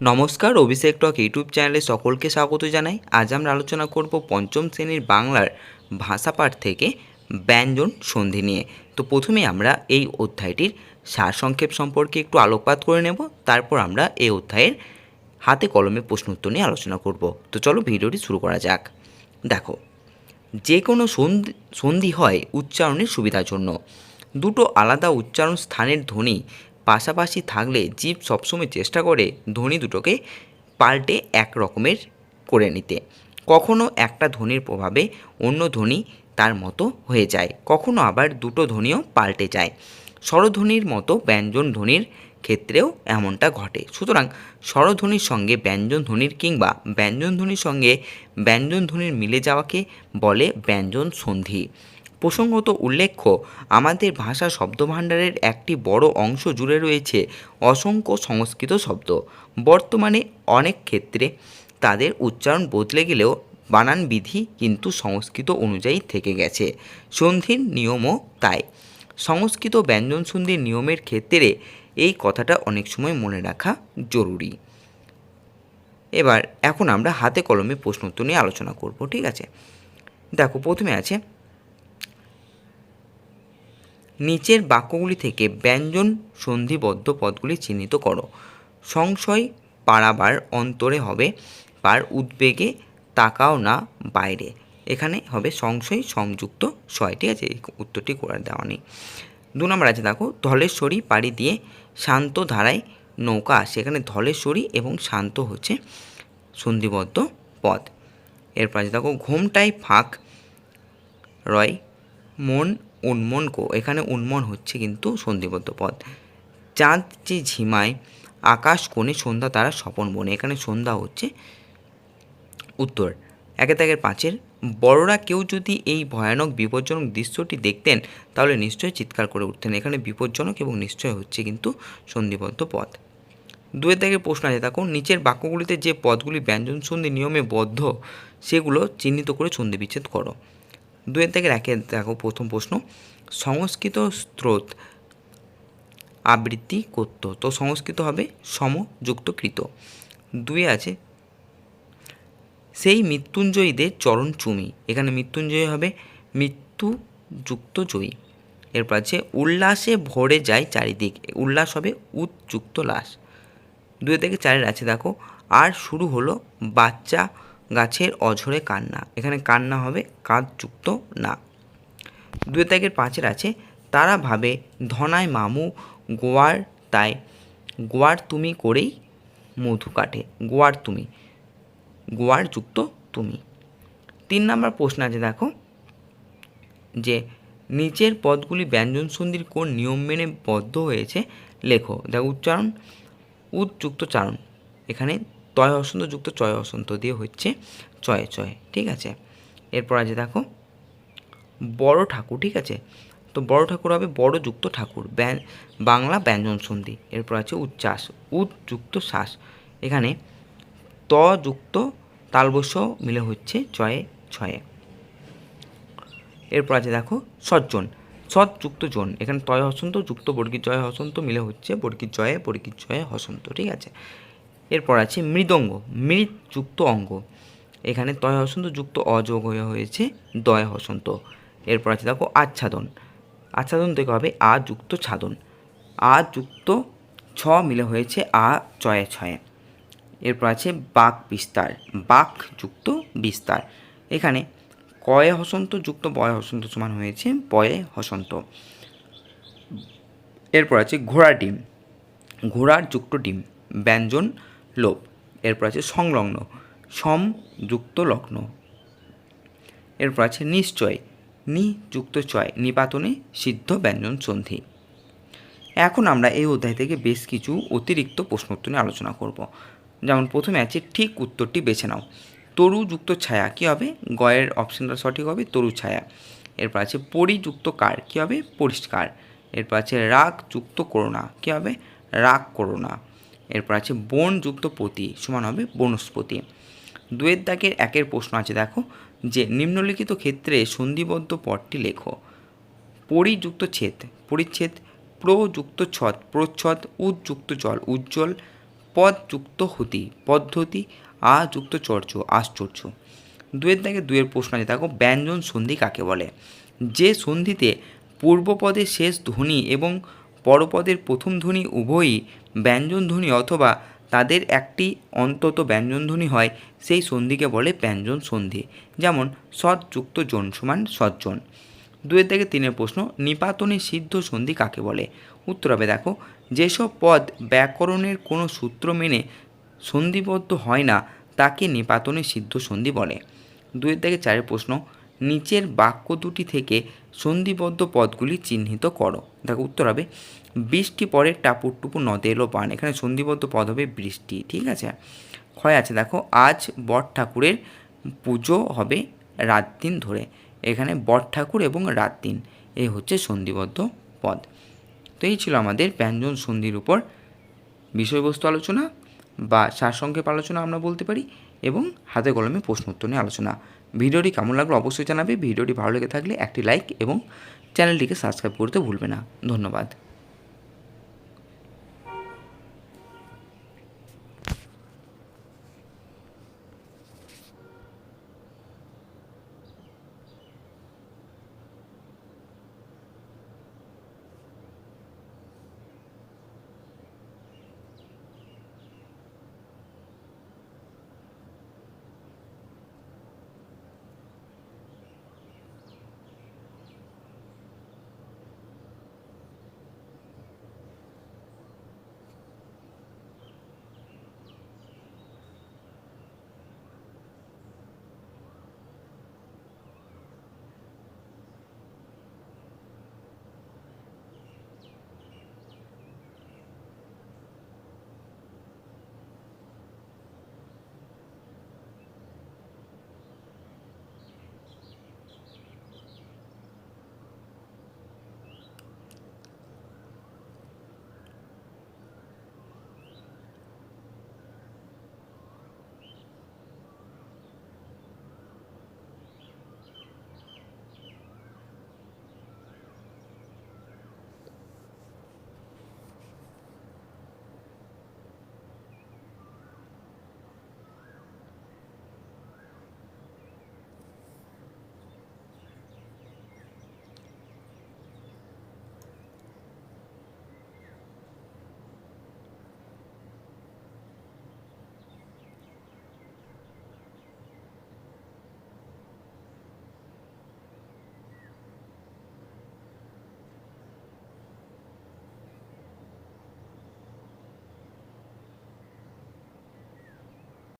নমস্কার, অভিষেক টক ইউটিউব চ্যানেলে সকলকে স্বাগত জানাই। আজ আমরা আলোচনা করব পঞ্চম শ্রেণির বাংলার ভাষাপাঠ থেকে ব্যঞ্জন সন্ধি নিয়ে। তো প্রথমে আমরা এই অধ্যায়টির সারসংক্ষেপ সম্পর্কে একটু আলোকপাত করে নেব, তারপর আমরা এই অধ্যায়ের হাতে কলমে প্রশ্ন উত্তর নিয়ে আলোচনা করব। তো চলো ভিডিওটি শুরু করা যাক। দেখো যে কোনো সন্ধি সন্ধি হয় উচ্চারণের সুবিধার জন্য। দুটো আলাদা উচ্চারণ স্থানের ধ্বনি পাশাপাশি থাকলে জীব সবসময় চেষ্টা করে ধ্বনি দুটোকে পাল্টে এক রকমের করে নিতে। কখনো একটা ধ্বনির প্রভাবে অন্য ধ্বনি তার মতো হয়ে যায়, কখনো আবার দুটো ধ্বনিও পাল্টে যায়। স্বরধ্বনির মতো ব্যঞ্জন ধ্বনির ক্ষেত্রেও এমনটা ঘটে। সুতরাং স্বরধ্বনির সঙ্গে ব্যঞ্জন ধ্বনির কিংবা ব্যঞ্জন ধ্বনির সঙ্গে ব্যঞ্জন ধ্বনির মিলে যাওয়াকে বলে ব্যঞ্জন সন্ধি। প্রসঙ্গত উল্লেখ্য, আমাদের ভাষা শব্দভাণ্ডারের একটি বড় অংশ জুড়ে রয়েছে অসংখ্য সংস্কৃত শব্দ। বর্তমানে অনেক ক্ষেত্রে তাদের উচ্চারণ বদলে গেলেও বানান বিধি কিন্তু সংস্কৃত অনুযায়ী থেকে গেছে। সন্ধির নিয়মও তাই। সংস্কৃত ব্যঞ্জন সন্ধির নিয়মের ক্ষেত্রে এই কথাটা অনেক সময় মনে রাখা জরুরি। এবার এখন আমরা হাতে কলমে প্রশ্ন উত্তর নিয়ে আলোচনা করব, ঠিক আছে? দেখো, প্রথমে আছে নিচের বাক্যগুলি থেকে ব্যঞ্জন সন্ধিবদ্ধ পদগুলি চিহ্নিত করো। সংশয় পাড়াবার অন্তরে হবে পার উদ্বেগে তাকাও না বাইরে। এখানে হবে সংশয় সংযুক্ত ছয় ঠিক আছে? উত্তরটি করে দেওয়া নেই। দু নম্বর আছে, দেখো, ধলেশ্বরী পাড়ি দিয়ে শান্ত ধারায় নৌকা আসে। এখানে ধলেশ্বরী এবং শান্ত হচ্ছে সন্ধিবদ্ধ পদ এরপর আছে, দেখো ঘুমটাই ফাঁক রয়, মন উন্মন কো এখানে উন্মন হচ্ছে কিন্তু সন্ধিবদ্ধ পদ। চাঁদ যে ঝিমায় আকাশ কোণে সন্ধ্যা তারা স্বপন বনে। এখানে সন্ধ্যা হচ্ছে উত্তর। একে তাকের পাঁচের, বড়রা কেউ যদি এই ভয়ানক বিপজ্জনক দৃশ্যটি দেখতেন, তাহলে নিশ্চয়ই চিৎকার করে উঠতেন। এখানে বিপজ্জনক এবং নিশ্চয় হচ্ছে কিন্তু সন্ধিবদ্ধ পদ। দুয়ের থেকে প্রশ্ন আছে। দেখো নিচের বাক্যগুলিতে যে পদগুলি ব্যঞ্জন সন্ধি নিয়মে বদ্ধ, সেগুলো চিহ্নিত করে সন্ধি বিচ্ছেদ করো। দুয়ের থেকে একে, দেখো প্রথম প্রশ্ন, সংস্কৃত স্রোত আবৃত্তি করত। তো সংস্কৃত হবে সমযুক্ত কৃত দুই আছে, সেই মৃত্যুঞ্জয়ীদের চরণ চুমি। এখানে মৃত্যুঞ্জয়ী হবে মৃত্যু যুক্ত জয়ী এরপর আছে, উল্লাসে ভরে যায় চারিদিক। উল্লাস হবে উৎযুক্ত লাশ দুই থেকে চারের আছে, দেখো। আর শুরু হলো বাচ্চা গাছের অঝরে কান্না। এখানে কান্না হবে কাঁধযুক্ত না। দুই থেকে পাঁচের আছে, তারা ভাবে, ধনায় মামু, গোয়ার তাই, গোয়ার তুমি করেই মধু কাটে, গোয়ার তুমি, গোয়ার যুক্ত তুমি। তিন নম্বর প্রশ্ন আছে, দেখো, যে নিচের পদগুলি ব্যঞ্জন সন্ধির কোন নিয়ম মেনে বদ্ধ হয়েছে, লেখো। দেখো, উচ্চারণ উৎযুক্ত চারণ। এখানে তয় অসন্ত যুক্ত চয় অসন্ত দিয়ে হচ্ছে চয়ে চয়ে, ঠিক আছে? এরপর আছে দেখো, বড় ঠাকুর, ঠিক আছে? তো বড় ঠাকুর হবে বড় যুক্ত ঠাকুর বাংলা ব্যঞ্জন সন্ধি। এরপর আছে উচ্ছ্বাস যুক্ত শ্বাস। এখানে ত যুক্ত তালবস্য মিলে হচ্ছে চয়ে, ছয়ে। এরপর আছে দেখো সজ্জন, সৎ যুক্ত জন। এখানে তয় হসন্ত যুক্ত বর্গীর জয় হসন্ত মিলে হচ্ছে বর্গীর জয়ে বর্গীর জয়ে, হসন্ত, ঠিক আছে? এরপর আছে মৃদঙ্গ মৃত যুক্ত অঙ্গ। এখানে তয় হসন্ত যুক্ত অযোগ হয়ে হয়েছে দয় হসন্ত। এরপর আছে দেখো আচ্ছাদন। আচ্ছাদন থেকে হবে আ যুক্ত ছাদন। আ যুক্ত ছ মিলে হয়েছে আ চয়ে ছয়ে। এরপর আছে বাক বিস্তার, বাক যুক্ত বিস্তার। এখানে কয়ে হসন্ত যুক্ত, বয় হসন্ত সমান হয়েছে বয়ে হসন্ত। এরপর আছে ঘোড়া ডিম, ঘোড়ার যুক্ত ডিম, ব্যঞ্জন লোভ। এরপর আছে সংলগ্ন সম যুক্ত লগ্ন। এরপর আছে নিশ্চয় নি যুক্ত চয়, নিপাতনে সিদ্ধ ব্যঞ্জন সন্ধি। এখন আমরা এই অধ্যায় থেকে বেশ কিছু অতিরিক্ত প্রশ্ন উত্তর নিয়ে আলোচনা করব। যেমন প্রথমে আছে, ঠিক উত্তরটি বেছে নাও। তরু যুক্ত ছায়া কী হবে? গয়ের অপশানটা সঠিক হবে, তরু ছায়া। এরপর আছে, পরিযুক্ত কার কী হবে? পরিষ্কার। এরপর আছে রাগ যুক্ত করোনা কী হবে? রাগ করোনা এরপর আছে বনযুক্ত পতি সমান হবে বনস্পতি। দুয়ের দাগের একের প্রশ্ন আছে, দেখো, যে নিম্নলিখিত ক্ষেত্রে সন্ধিবদ্ধ পদটি লেখো। পরিযুক্ত ছেদ, পরিচ্ছেদ, প্রযুক্ত ছদ, প্রচ্ছদ উজ্যুক্ত জল, উজ্জ্বল, পদযুক্ত হতি, পদ্ধতি আ যুক্ত চর্চ আশ্চর্য। দুয়ের দাগে দুয়ের প্রশ্ন আছে, দেখো, ব্যঞ্জন সন্ধি কাকে বলে? যে সন্ধিতে পূর্বপদে শেষ ধ্বনি এবং পরপদের প্রথম ধ্বনি উভয়ই ব্যঞ্জন ধ্বনি অথবা তাদের একটি অন্তত ব্যঞ্জন ধ্বনি হয়, সেই সন্ধিকে বলে ব্যঞ্জন সন্ধি। যেমন, সৎ, যুক্ত জন সমান, সজ্জন। দুয়ের থেকে তিনের প্রশ্ন, নিপাতনে সিদ্ধ সন্ধি কাকে বলে? উত্তর হবে, দেখো, যেসব পদ ব্যাকরণের কোনো সূত্র মেনে সন্ধিবদ্ধ হয় না, তাকে নিপাতনে সিদ্ধ সন্ধি বলে। দুয়ের থেকে চারের প্রশ্ন, নিচের বাক্য দুটি থেকে সন্ধিবদ্ধ পদগুলি চিহ্নিত করো। দেখো উত্তর হবে, বৃষ্টি পরে টাপুর টুপু নদে এলো বান এখানে সন্ধিবদ্ধ পদ হবে বৃষ্টি, ঠিক আছে? ক্ষয় আছে, দেখো, আজ বট ঠাকুরের পুজো হবে রাত দিন ধরে। এখানে বট ঠাকুর এবং রাত দিন এই হচ্ছে সন্ধিবদ্ধ পদ। তো এই ছিল আমাদের ব্যঞ্জন সন্ধির উপর বিষয়বস্তু আলোচনা। বা সারসংক্ষেপ আলোচনা আমরা বলতে পারি এবং হাতে কলমে প্রশ্ন উত্তর নিয়ে আলোচনা। ভিডিওটি কেমন লাগল অবশ্যই জানাবে। ভিডিওটি ভালো লেগে থাকলে একটি লাইক এবং চ্যানেলটিকে সাবস্ক্রাইব করতে ভুলবে না। ধন্যবাদ।